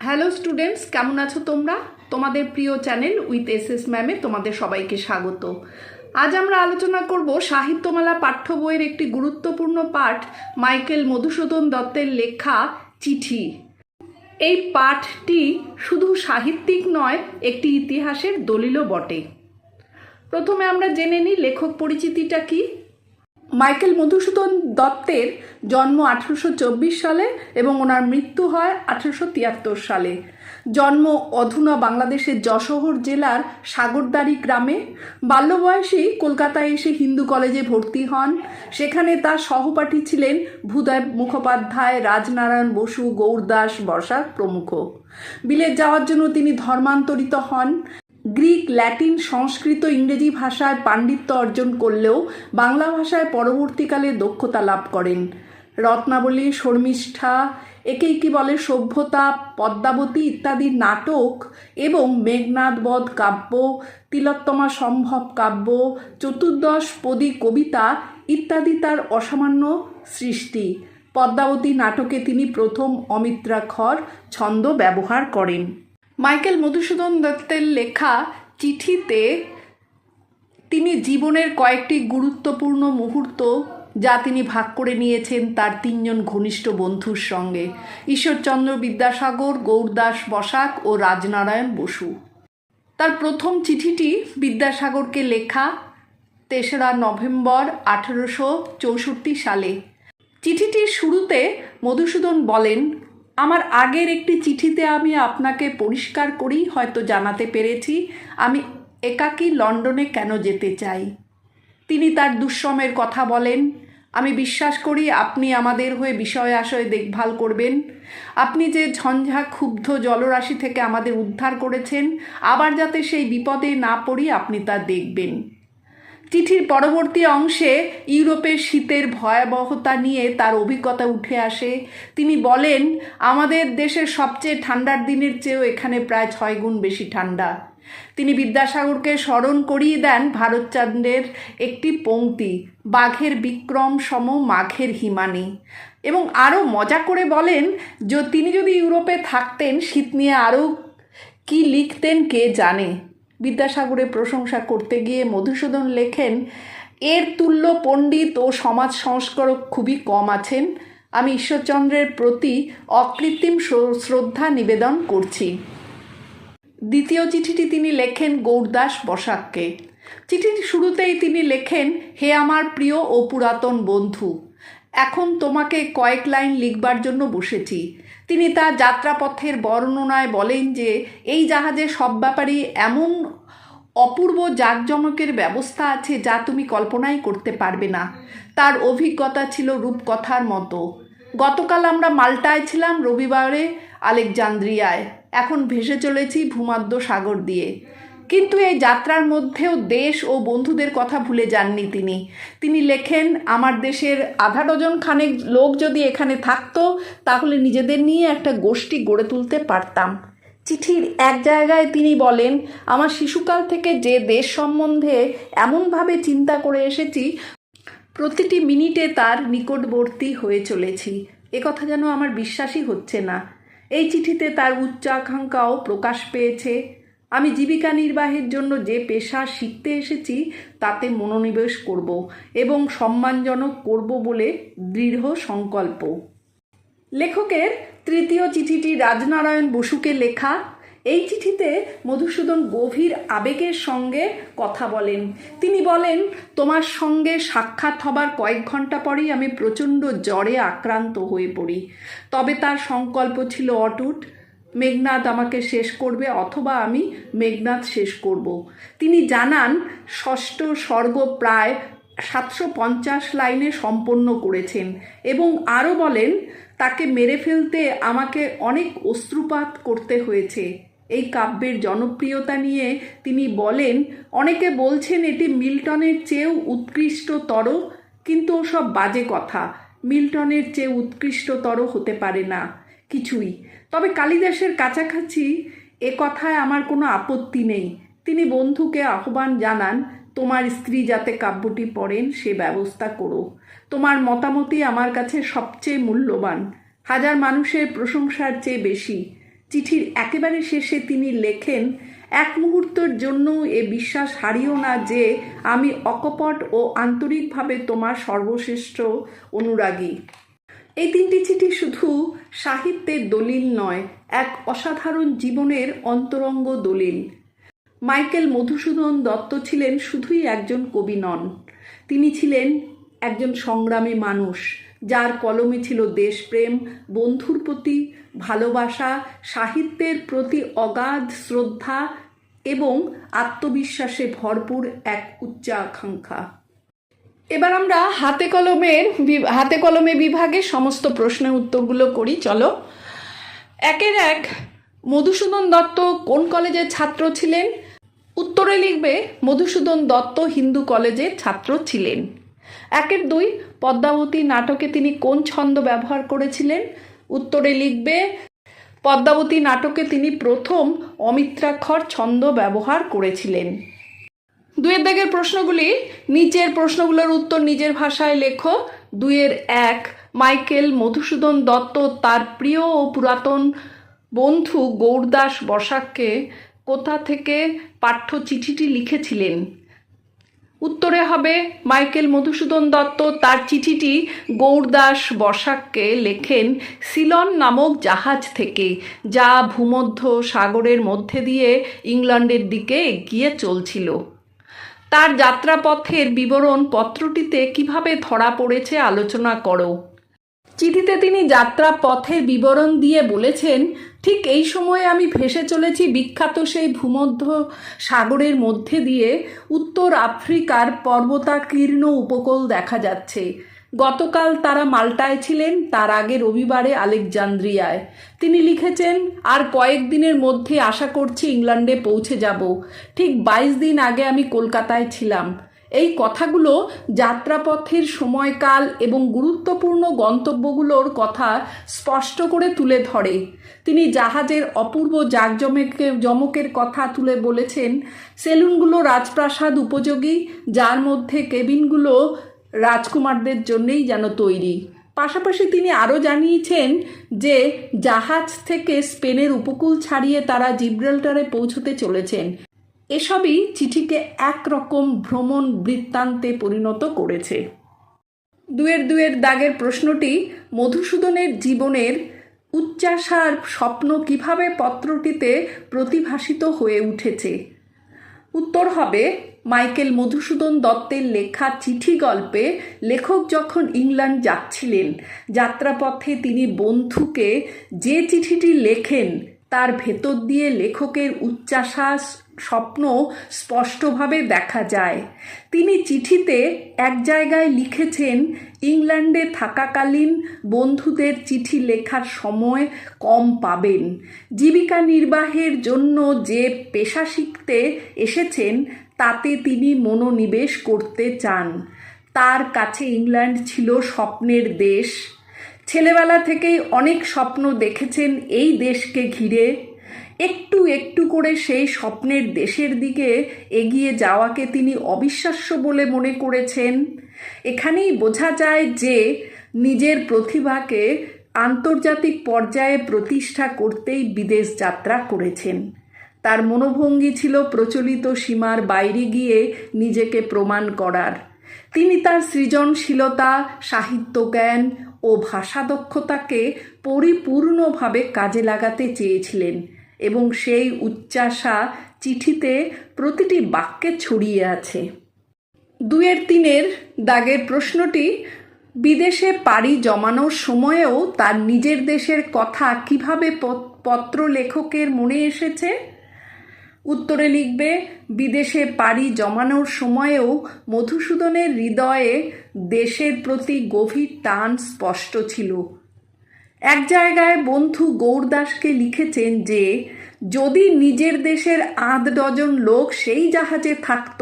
Hello students কেমন আছো তোমরা? তোমাদের প্রিয় চ্যানেল উইথ এস এস ম্যামে তোমাদের সবাইকে স্বাগত। আজ আমরা আলোচনা করব সাহিত্যমালা পাঠ্য বইয়ের একটি গুরুত্বপূর্ণ পাঠ মাইকেল মধুসূদন দত্তের লেখা চিঠি। এই পাঠটি শুধু সাহিত্যিক নয়, একটি ইতিহাসের দলিলও বটে। প্রথমে আমরা জেনে নিই লেখক পরিচিতিটা কি। মাইকেল মধুসূদন দত্তের জন্ম আঠেরোশো সালে এবং ওনার মৃত্যু হয় আঠেরোশো সালে। জন্ম অধুনা বাংলাদেশের যশোহর জেলার সাগরদাড়ি গ্রামে। বাল্য বয়সেই কলকাতায় এসে হিন্দু কলেজে ভর্তি হন। সেখানে তার সহপাঠী ছিলেন ভূদেব মুখোপাধ্যায়, রাজনারায়ণ বসু, গৌরদাস বসাক প্রমুখ। বিলেত যাওয়ার জন্য তিনি ধর্মান্তরিত হন। গ্রিক, ল্যাটিন, সংস্কৃত, ইংরেজি ভাষায় পাণ্ডিত্য অর্জন করলেও বাংলা ভাষায় পরবর্তীকালে দক্ষতা লাভ করেন। রত্নাবলী, শর্মিষ্ঠা, একেই কি বলে সভ্যতা, পদ্মাবতী ইত্যাদি নাটক এবং মেঘনাদবধ কাব্য, তিলোত্তমা সম্ভব কাব্য, চতুর্দশ পদী কবিতা ইত্যাদি তার অসামান্য সৃষ্টি। পদ্মাবতী নাটকে তিনি প্রথম অমিত্রাক্ষর ছন্দ ব্যবহার করেন। মাইকেল মধুসূদন দত্তের লেখা চিঠিতে তিনি জীবনের কয়েকটি গুরুত্বপূর্ণ মুহূর্ত যা তিনি ভাগ করে নিয়েছেন তার তিনজন ঘনিষ্ঠ বন্ধুর সঙ্গে। ঈশ্বরচন্দ্র বিদ্যাসাগর, গৌরদাস বসাক ও রাজনারায়ণ বসু। তার প্রথম চিঠিটি বিদ্যাসাগরকে লেখা তেসরা নভেম্বর আঠেরোশো চৌষট্টি সালে। চিঠিটির শুরুতে মধুসূদন বলেন আমার আগের একটি চিঠিতে আমি আপনাকে পরিষ্কার করেই হয়তো জানাতে পেরেছি, আমি একাকী লন্ডনে কেন যেতে চাই? তিনি তার দুঃসময়ের কথা বলেন, আমি বিশ্বাস করি আপনি আমাদের হয়ে বিষয় আশয় দেখভাল করবেন। আপনি যে ঝঞ্ঝা ক্ষুব্ধ জলরাশি থেকে আমাদের উদ্ধার করেছেন, আবার যাতে সেই বিপদে না পড়ি আপনি তা দেখবেন। চিঠির পরবর্তী অংশে ইউরোপের শীতের ভয়াবহতা নিয়ে তার অভিজ্ঞতা উঠে আসে। তিনি বলেন, আমাদের দেশের সবচেয়ে ঠান্ডার দিনের চেয়েও এখানে প্রায় ছয় গুণ বেশি ঠান্ডা। তিনি বিদ্যাসাগরকে স্মরণ করিয়ে দেন ভারতচন্দ্রের একটি পংক্তি বাঘের বিক্রম সম মাঘের হিমানি। এবং আরও মজা করে বলেন, যে, তিনি যদি ইউরোপে থাকতেন, শীত নিয়ে আরও কি লিখতেন কে জানে? বিদ্যাসাগরের প্রশংসা করতে গিয়ে মধুসূদন লেখেন, এর তুল্য পণ্ডিত ও সমাজ সংস্কারক খুবই কম আছেন। আমি ঈশ্বরচন্দ্রের প্রতি অকৃত্রিম শ্রদ্ধা নিবেদন করছি। দ্বিতীয় চিঠিটি তিনি লেখেন গৌরদাস বসাককে। চিঠির শুরুতেই তিনি লেখেন, হে আমার প্রিয় ও পুরাতন বন্ধু, এখন তোমাকে কয়েক লাইন লিখবার জন্য বসেছি। তিনি তার যাত্রাপথের বর্ণনায় বলেন যে, এই জাহাজে সব ব্যাপারেই এমন অপূর্ব জাঁকজমকের ব্যবস্থা আছে যা তুমি কল্পনাই করতে পারবে না। তার অভিজ্ঞতা ছিল রূপকথার মতো। গতকাল আমরা মাল্টায় ছিলাম রবিবারে আলেকজান্দ্রিয়ায়। এখন ভেসে চলেছি ভূমাদ্য সাগর দিয়ে। কিন্তু এই যাত্রার মধ্যেও দেশ ও বন্ধুদের কথা ভুলে যাননি তিনি। তিনি লেখেন, আমার দেশের আধা ডজন খানেক লোক যদি এখানে থাকতো, তাহলে নিজেদের নিয়ে একটা গোষ্ঠী গড়ে তুলতে পারতাম। চিঠির এক জায়গায় তিনি বলেন, আমার শিশুকাল থেকে যে দেশ সম্বন্ধে এমনভাবে চিন্তা করে এসেছি, প্রতিটি মিনিটে তার নিকটবর্তী হয়ে চলেছি। কথা যেন আমার বিশ্বাসই হচ্ছে না। এই চিঠিতে তার উচ্চাকাঙ্ক্ষাও প্রকাশ পেয়েছে। আমি জীবিকা নির্বাহের জন্য যে পেশা শিখতে এসেছি, তাতে মনোনিবেশ করব এবং সম্মানজনক করব বলে দৃঢ় সংকল্প। লেখকের তৃতীয় চিঠিটি রাজনারায়ণ বসুকে লেখা। এই চিঠিতে মধুসূদন গভীর আবেগের সঙ্গে কথা বলেন। তিনি বলেন, তোমার সঙ্গে সাক্ষাৎ হবার কয়েক ঘণ্টা পরেই আমি প্রচণ্ড জ্বরে আক্রান্ত হয়ে পড়ি। তবে তার সংকল্প ছিল অটুট। মেঘনাথ আমাকে শেষ করবে অথবা আমি মেঘনাথ শেষ করব। তিনি জানান, ষষ্ঠ স্বর্গ প্রায় সাতশো পঞ্চাশ লাইনে সম্পন্ন করেছেন এবং আরও বলেন, তাকে মেরে ফেলতে আমাকে অনেক অশ্রুপাত করতে হয়েছে। এই কাব্যের জনপ্রিয়তা নিয়ে তিনি বলেন, অনেকে বলছেন এটি মিল্টনের চেয়েও উৎকৃষ্টতর, কিন্তু ওসব বাজে কথা। মিল্টনের চেয়ে উৎকৃষ্টতর হতে পারে না। কিছুই। তবে কালিদাসের কাছাকাছি এ কথায় আমার কোনো আপত্তি নেই। তিনি বন্ধুকে আহ্বান জানান, তোমার স্ত্রী যাতে কাব্যটি পড়েন, সে ব্যবস্থা করো। তোমার মতামতই আমার কাছে সবচেয়ে মূল্যবান। হাজার মানুষের প্রশংসার চেয়ে বেশি। চিঠির একেবারে শেষে তিনি লেখেন, এক মুহূর্তের জন্য এ বিশ্বাস হারিও না যে আমি অকপট ও আন্তরিকভাবে তোমার সর্বশ্রেষ্ঠ অনুরাগী। এই তিনটি চিঠি শুধু সাহিত্যের দলিল নয়, এক অসাধারণ জীবনের অন্তরঙ্গ দলিল। মাইকেল মধুসূদন দত্ত ছিলেন শুধুই একজন কবি নন। তিনি ছিলেন একজন সংগ্রামী মানুষ, যার কলমে ছিল দেশপ্রেম, বন্ধুর প্রতি ভালোবাসা, সাহিত্যের প্রতি অগাধ শ্রদ্ধা এবং আত্মবিশ্বাসে ভরপুর এক উচ্চাকাঙ্ক্ষা। এবার আমরা হাতে কলমের হাতে কলমে বিভাগে সমস্ত প্রশ্নের উত্তরগুলো করি, চলো। একের এক, মধুসূদন দত্ত কোন কলেজের ছাত্র ছিলেন? উত্তরে লিখবে, মধুসূদন দত্ত হিন্দু কলেজের ছাত্র ছিলেন। একের দুই, পদ্মাবতী নাটকে তিনি কোন ছন্দ ব্যবহার করেছিলেন? উত্তরে লিখবে, পদ্মাবতী নাটকে তিনি প্রথম অমিত্রাক্ষর ছন্দ ব্যবহার করেছিলেন। দুয়ের দাগের প্রশ্নগুলি নিচের প্রশ্নগুলোর উত্তর নিজের ভাষায় লেখো। দুয়ের এক, মাইকেল মধুসূদন দত্ত তার প্রিয় ও পুরাতন বন্ধু গৌরদাস বসাককে কোথা থেকে পাঠ্য চিঠিটি লিখেছিলেন? উত্তরে হবে, মাইকেল মধুসূদন দত্ত তার চিঠিটি গৌরদাস বসাককে লেখেন, সিলন নামক জাহাজ থেকে, যা ভূমধ্য সাগরের মধ্যে দিয়ে ইংল্যান্ডের দিকে এগিয়ে চলছিল। তার যাত্রাপথের বিবরণ পত্রটিতে কীভাবে ধরা পড়েছে আলোচনা করো। চিঠিতে তিনি যাত্রা পথের বিবরণ দিয়ে বলেছেন, ঠিক এই সময়ে আমি ভেসে চলেছি বিখ্যাত সেই ভূমধ্য সাগরের মধ্যে দিয়ে উত্তর আফ্রিকার পর্বতাকীর্ণ উপকূল দেখা যাচ্ছে। গতকাল তারা মাল্টায় ছিলেন, তার আগে রবিবারে আলেকজান্দ্রিয়ায়। তিনি লিখেছেন, আর কয়েকদিনের মধ্যে আশা করছি ইংল্যান্ডে পৌঁছে যাব। ঠিক বাইশ দিন আগে আমি কলকাতায় ছিলাম। এই কথাগুলো যাত্রাপথের সময়কাল এবং গুরুত্বপূর্ণ গন্তব্যগুলোর কথা স্পষ্ট করে তুলে ধরে। তিনি জাহাজের অপূর্ব জাঁকজমেকে, জমকের কথা তুলে বলেছেন, সেলুনগুলো রাজপ্রাসাদ উপযোগী, যার মধ্যে কেবিনগুলো রাজকুমারদের জন্যেই যেন তৈরি। পাশাপাশি তিনি আরও জানিয়েছেন যে, জাহাজ থেকে স্পেনের উপকূল ছাড়িয়ে তারা জিব্রাল্টারে পৌঁছতে চলেছেন। এসবই চিঠিকে একরকম ভ্রমণ বৃত্তান্তে পরিণত করেছে। দুয়ের দুয়ের দাগের প্রশ্নটি, মধুসূদনের জীবনের উচ্চাসার স্বপ্ন কীভাবে পত্রটিতে প্রতিভাসিত হয়ে উঠেছে? উত্তর হবে মাইকেল মধুসূদন দত্তের লেখা চিঠি গল্পে লেখক যখন ইংল্যান্ড যাচ্ছিলেন, যাত্রাপথে তিনি বন্ধুকে যে চিঠিটি লেখেন তার ভেতর দিয়ে লেখকের উচ্চাশ্বাস স্বপ্ন স্পষ্টভাবে দেখা যায়। তিনি চিঠিতে এক জায়গায় লিখেছেন, ইংল্যান্ডে থাকাকালীন বন্ধুদের চিঠি লেখার সময় কম পাবেন। জীবিকা নির্বাহের জন্য যে পেশা শিখতে এসেছেন তাতে তিনি মনোনিবেশ করতে চান। তার কাছে ইংল্যান্ড ছিল স্বপ্নের দেশ। ছেলেবেলা থেকেই অনেক স্বপ্ন দেখেছেন এই দেশকে ঘিরে। একটু একটু করে সেই স্বপ্নের দেশের দিকে এগিয়ে যাওয়াকে তিনি অবিশ্বাস্য বলে মনে করেছেন। এখানেই বোঝা যায় যে নিজের প্রতিভাকে আন্তর্জাতিক পর্যায়ে প্রতিষ্ঠা করতেই বিদেশ যাত্রা করেছেন। তার মনোভঙ্গি ছিল প্রচলিত সীমার বাইরে গিয়ে নিজেকে প্রমাণ করার। তিনি তার সৃজনশীলতা সাহিত্য জ্ঞান ও ভাষা দক্ষতাকে পরিপূর্ণভাবে কাজে লাগাতে চেয়েছিলেন এবং সেই উচ্চাসা চিঠিতে প্রতিটি বাক্যে ছড়িয়ে আছে। দুয়ের তিনের দাগের প্রশ্নটি, বিদেশে পাড়ি জমানোর সময়েও তার নিজের দেশের কথা কীভাবে পত্র লেখকের মনে এসেছে? উত্তরে লিখবে, বিদেশে পাড়ি জমানোর সময়েও মধুসূদনের হৃদয়ে দেশের প্রতি গভীর টান স্পষ্ট ছিল। এক জায়গায় বন্ধু গৌরদাসকে লিখেছেন যে, যদি নিজের দেশের আধ ডজন লোক সেই জাহাজে থাকত,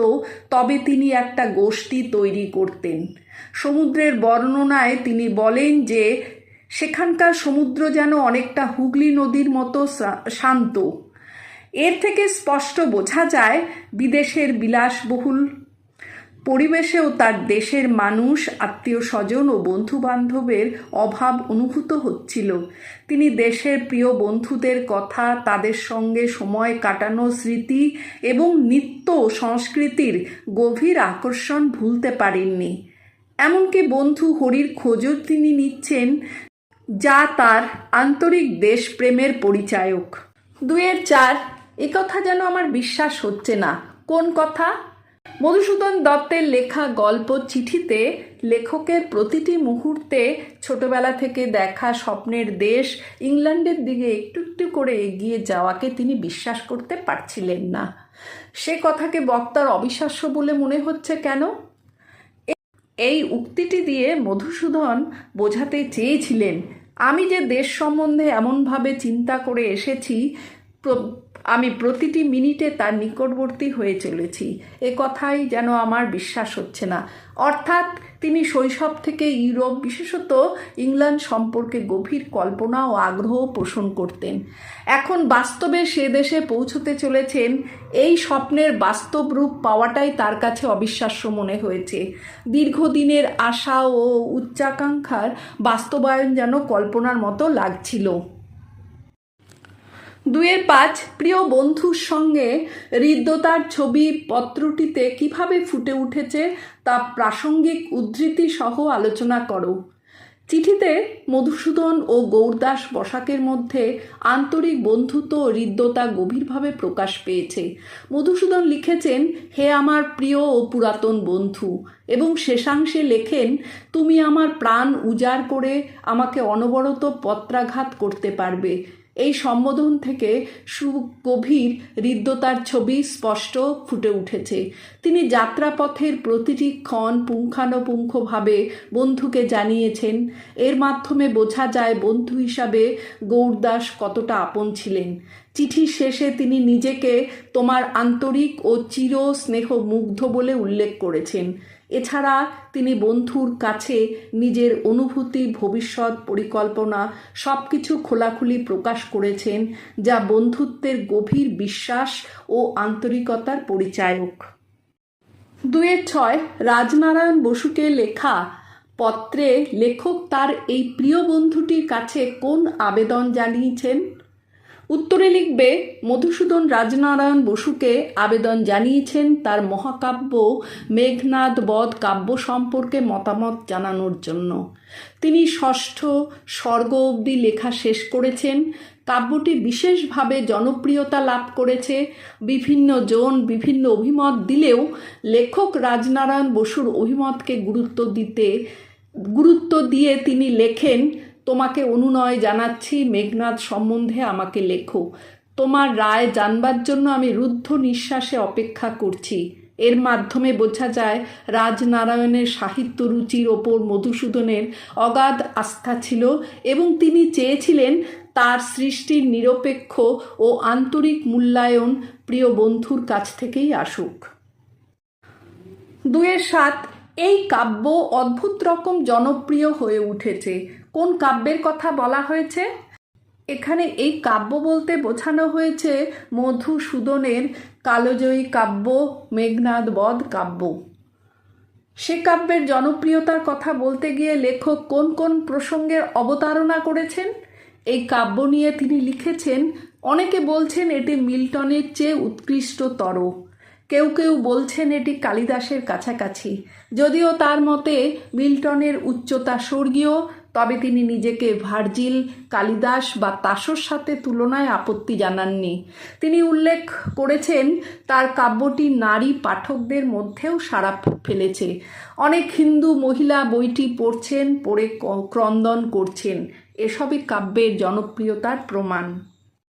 তবে তিনি একটা গোষ্ঠী তৈরি করতেন। সমুদ্রের বর্ণনায় তিনি বলেন যে, সেখানকার সমুদ্র যেন অনেকটা হুগলি নদীর মতো শান্ত। এর থেকে স্পষ্ট বোঝা যায় বিদেশের বিলাসবহুল পরিবেশেও তার দেশের মানুষ, আত্মীয় স্বজন ও বন্ধু বান্ধবের অভাব অনুভূত হচ্ছিল। তিনি দেশের প্রিয় বন্ধুদের কথা, তাদের সঙ্গে সময় কাটানো স্মৃতি এবং নিত্য সংস্কৃতির গভীর আকর্ষণ ভুলতে পারেননি। এমনকি বন্ধু হরির খোঁজও তিনি নিচ্ছেন, যা তার আন্তরিক দেশপ্রেমের পরিচায়ক। দুয়ের চার কথা যেন আমার বিশ্বাস হচ্ছে না। কোন কথা? মধুসূদন দত্তের লেখা গল্প চিঠিতে লেখকের প্রতিটি মুহূর্তে ছোটবেলা থেকে দেখা স্বপ্নের দেশ ইংল্যান্ডের দিকে একটু একটু করে এগিয়ে যাওয়াকে তিনি বিশ্বাস করতে পারছিলেন না। সে কথাকে বক্তার অবিশ্বাস্য বলে মনে হচ্ছে কেন? এই উক্তিটি দিয়ে মধুসূদন বোঝাতে চেয়েছিলেন, আমি যে দেশ সম্বন্ধে এমনভাবে চিন্তা করে এসেছি আমি প্রতিটি মিনিটে তার নিকটবর্তী হয়ে চলেছি। এ কথাই যেন আমার বিশ্বাস হচ্ছে না। অর্থাৎ তিনি শৈশব থেকে ইউরোপ, বিশেষত ইংল্যান্ড সম্পর্কে গভীর কল্পনা ও আগ্রহ পোষণ করতেন। এখন বাস্তবে সে দেশে পৌঁছতে চলেছেন, এই স্বপ্নের বাস্তব রূপ পাওয়াটাই তার কাছে অবিশ্বাস্য মনে হয়েছে। দীর্ঘদিনের আশা ও উচ্চাকাঙ্ক্ষার বাস্তবায়ন যেন কল্পনার মতো লাগছিল। দুয়ের পাঁচ প্রিয় বন্ধুর সঙ্গে হৃদ্যতার ছবি পত্রটিতে কীভাবে ফুটে উঠেছে তা প্রাসঙ্গিক উদ্ধৃতি সহ আলোচনা করো। চিঠিতে মধুসূদন ও গৌরদাস বসাকের মধ্যে আন্তরিক বন্ধুত্ব ও হৃদ্যতা গভীরভাবে প্রকাশ পেয়েছে। মধুসূদন লিখেছেন, হে আমার প্রিয় ও পুরাতন বন্ধু এবং শেষাংশে লেখেন, তুমি আমার প্রাণ উজাড় করে আমাকে অনবরত পত্রাঘাত করতে পারবে। এই সম্বোধন থেকে সুগভীর হৃদ্যতার ছবি স্পষ্ট ফুটে উঠেছে। তিনি যাত্রাপথের প্রতিটি ক্ষণ পুঙ্খানুপুঙ্খভাবে বন্ধুকে জানিয়েছেন। এর মাধ্যমে বোঝা যায় বন্ধু হিসাবে গৌরদাস কতটা আপন ছিলেন। চিঠির শেষে তিনি নিজেকে তোমার আন্তরিক ও চির স্নেহ মুগ্ধ বলে উল্লেখ করেছেন। এছাড়া তিনি বন্ধুর কাছে নিজের অনুভূতি, ভবিষ্যৎ পরিকল্পনা সব কিছু খোলাখুলি প্রকাশ করেছেন, যা বন্ধুত্বের গভীর বিশ্বাস ও আন্তরিকতার পরিচায়ক। দুয়ের ছয়, রাজনারায়ণ বসুকে লেখা পত্রে লেখক তার এই প্রিয় বন্ধুটির কাছে কোন আবেদন জানিয়েছেন? উত্তরে লিখবে, মধুসূদন রাজনারায়ণ বসুকে আবেদন জানিয়েছেন তার মহাকাব্য মেঘনাদ বধ কাব্য সম্পর্কে মতামত জানানোর জন্য। তিনি ষষ্ঠ স্বর্গ অবধি লেখা শেষ করেছেন। কাব্যটি বিশেষভাবে জনপ্রিয়তা লাভ করেছে। বিভিন্ন জন বিভিন্ন অভিমত দিলেও লেখক রাজনারায়ণ বসুর অভিমতকে গুরুত্ব দিতে, গুরুত্ব দিয়ে তিনি লেখেন তোমাকে অনুনয় জানাচ্ছি মেঘনাথ সম্বন্ধে আমাকে লেখো। তোমার রায় জানবার জন্য আমি রুদ্ধ নিঃশ্বাসে অপেক্ষা করছি। এর মাধ্যমে বোঝা যায়, রাজনারায়ণের সাহিত্য রুচির ওপর মধুসূদনের অগাধ আস্থা ছিল এবং তিনি চেয়েছিলেন তার সৃষ্টির নিরপেক্ষ ও আন্তরিক মূল্যায়ন প্রিয় বন্ধুর কাছ থেকেই আসুক। দুয়ের সাত, এই কাব্য অদ্ভুত রকম জনপ্রিয় হয়ে উঠেছে। কোন কাব্যের কথা বলা হয়েছে? এখানে এই কাব্য বলতে বোঝানো হয়েছে মধুসূদনের কালোজয়ী কাব্য, মেঘনাদ বধ কাব্য। সে কাব্যের জনপ্রিয়তার কথা বলতে গিয়ে লেখক কোন কোন প্রসঙ্গের অবতারণা করেছেন? এই কাব্য নিয়ে তিনি লিখেছেন, অনেকে বলছেন এটি মিল্টনের চেয়ে উৎকৃষ্টতর। কেউ কেউ বলছেন এটি কালিদাসের কাছাকাছি। যদিও তার মতে মিল্টনের উচ্চতা স্বর্গীয় তবে তিনি নিজেকে ভার্জিল, কালিদাস বা তাসর সাথে তুলনায় আপত্তি জানাননি। তিনি উল্লেখ করেছেন, তার কাব্যটি নারী পাঠকদের মধ্যেও সাড়া ফেলেছে। অনেক হিন্দু মহিলা বইটি পড়ছেন, পড়ে ক্রন্দন করছেন। এসবই কাব্যের জনপ্রিয়তার প্রমাণ।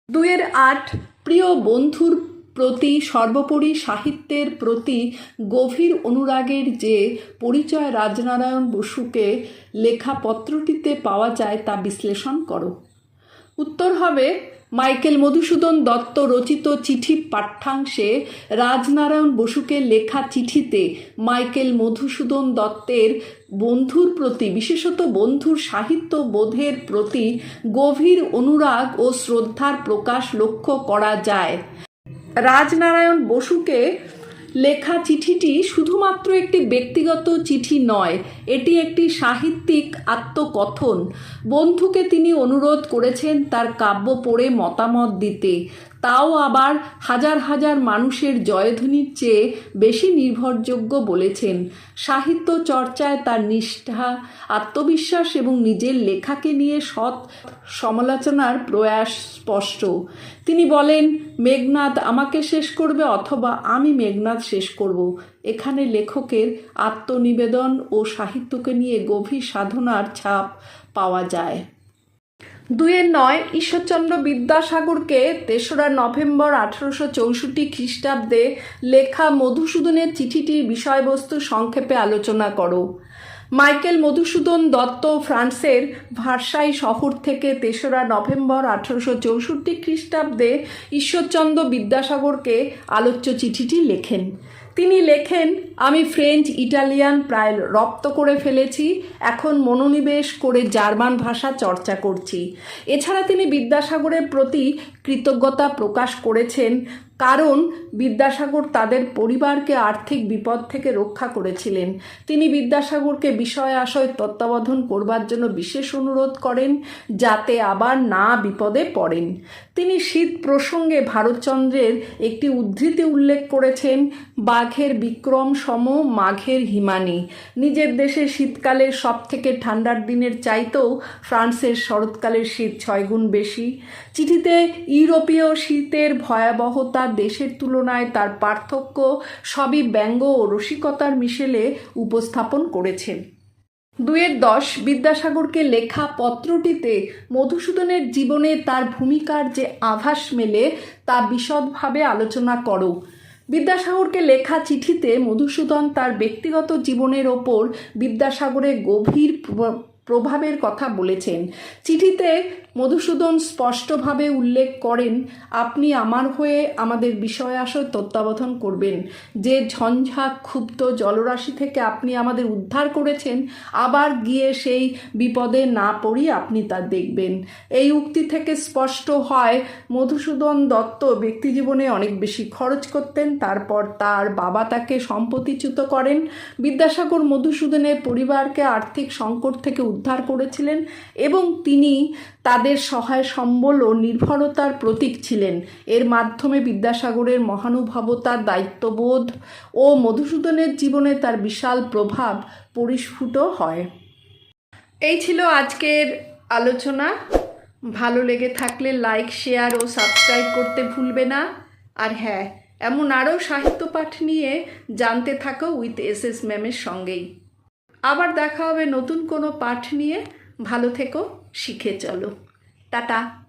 দুয়ের আট প্রিয় বন্ধুর প্রতি সর্বোপরি সাহিত্যের প্রতি গভীর অনুরাগের যে পরিচয় রাজনারায়ণ বসুকে লেখা পত্রটিতে পাওয়া যায় তা বিশ্লেষণ করো। উত্তর হবে, মাইকেল মধুসূদন দত্ত রচিত চিঠি পাঠ্যাংশে রাজনারায়ণ বসুকে লেখা চিঠিতে মাইকেল মধুসূদন দত্তের বন্ধুর প্রতি, বিশেষত বন্ধুর সাহিত্য বোধের প্রতি গভীর অনুরাগ ও শ্রদ্ধার প্রকাশ লক্ষ্য করা যায়। রাজনারায়ণ বসুকে লেখা চিঠিটি শুধুমাত্র একটি ব্যক্তিগত চিঠি নয়, এটি একটি সাহিত্যিক আত্মকথন। বন্ধুকে তিনি অনুরোধ করেছেন তার কাব্য পড়ে মতামত দিতে। তাও আবার হাজার হাজার মানুষের জয়ধ্বনির চেয়ে বেশি নির্ভরযোগ্য বলেছেন। সাহিত্য চর্চায় তার নিষ্ঠা, আত্মবিশ্বাস এবং নিজের লেখাকে নিয়ে সৎ সমালোচনার প্রয়াস স্পষ্ট। তিনি বলেন, মেঘনাদ আমাকে শেষ করবে অথবা আমি মেঘনাদ শেষ করব। এখানে লেখকের আত্মনিবেদন ও সাহিত্যকে নিয়ে গভীর সাধনার ছাপ পাওয়া যায়। দুয়ের নয়, ঈশ্বরচন্দ্র বিদ্যাসাগরকে তেসরা নভেম্বর আঠারোশো চৌষট্টি খ্রিস্টাব্দে লেখা মধুসূদনের চিঠিটির বিষয়বস্তু সংক্ষেপে আলোচনা করো। মাইকেল মধুসূদন দত্ত ফ্রান্সের ভার্সাই শহর থেকে তেসরা নভেম্বর আঠারোশো চৌষট্টি খ্রিস্টাব্দে ঈশ্বরচন্দ্র বিদ্যাসাগরকে আলোচ্য চিঠিটি লেখেন। তিনি লেখেন, আমি ফ্রেঞ্চ, ইটালিয়ান প্রায় রপ্ত করে ফেলেছি, এখন মনোনিবেশ করে জার্মান ভাষা চর্চা করছি। এছাড়া তিনি বিদ্যাসাগরের প্রতি কৃতজ্ঞতা প্রকাশ করেছেন, কারণ বিদ্যাসাগর তাদের পরিবারকে আর্থিক বিপদ থেকে রক্ষা করেছিলেন। তিনি বিদ্যাসাগরকে বিষয় আশয় তত্ত্বাবধান করবার জন্য বিশেষ অনুরোধ করেন, যাতে আবার না বিপদে পড়েন। তিনি শীত প্রসঙ্গে ভারতচন্দ্রের একটি উদ্ধৃতি উল্লেখ করেছেন, বাঘের বিক্রম সম, মাঘের হিমানি। নিজের দেশে শীতকালের সব থেকে ঠান্ডার দিনের চাইতেও ফ্রান্সের শরৎকালের শীত ছয়গুণ বেশি। চিঠিতে ইউরোপীয় শীতের ভয়াবহতা দেশের তুলনায় তার পার্থক্য সবই ব্যঙ্গ ও রসিকতার মিশেলে উপস্থাপন করেছেন। দুয়ের দশ বিদ্যাসাগরকে লেখা পত্রটিতে মধুসূদনের জীবনে তার ভূমিকার যে আভাস মেলে তা বিশদভাবে আলোচনা করো। বিদ্যাসাগরকে লেখা চিঠিতে মধুসূদন তার ব্যক্তিগত জীবনের ওপর বিদ্যাসাগরের গভীর প্রভাবের কথা বলেছেন। চিঠিতে মধুসূদন স্পষ্টভাবে উল্লেখ করেন, আপনি আমার হয়ে আমাদের বিষয় আশয় তত্ত্বাবধান করবেন। যে ঝঞ্ঝা ক্ষুব্ধ জলরাশি থেকে আপনি আমাদের উদ্ধার করেছেন, আবার গিয়ে সেই বিপদে না পড়ি আপনি তা দেখবেন। এই উক্তি থেকে স্পষ্ট হয়, মধুসূদন দত্ত ব্যক্তিজীবনে অনেক বেশি খরচ করতেন, তারপর তার বাবা তাকে সম্পত্তিচ্যুত করেন। বিদ্যাসাগর মধুসূদনের পরিবারকে আর্থিক সংকট থেকে উদ্ধার করেছিলেন এবং তিনি তাদের সহায় সম্বল ও নির্ভরতার প্রতীক ছিলেন। এর মাধ্যমে বিদ্যাসাগরের মহানুভবতার দায়িত্ববোধ ও মধুসূদনের জীবনে তার বিশাল প্রভাব পরিস্ফুট হয়। এই ছিল আজকের আলোচনা। ভালো লেগে থাকলে লাইক, শেয়ার ও সাবস্ক্রাইব করতে ভুলবে না। আর হ্যাঁ এমন আরও সাহিত্য পাঠ নিয়ে জানতে থাকো উইথ এস এস ম্যামের সঙ্গেই। আবার দেখা হবে নতুন কোনো পাঠ নিয়ে। ভালো থেকো শিখে চলো। টাটা।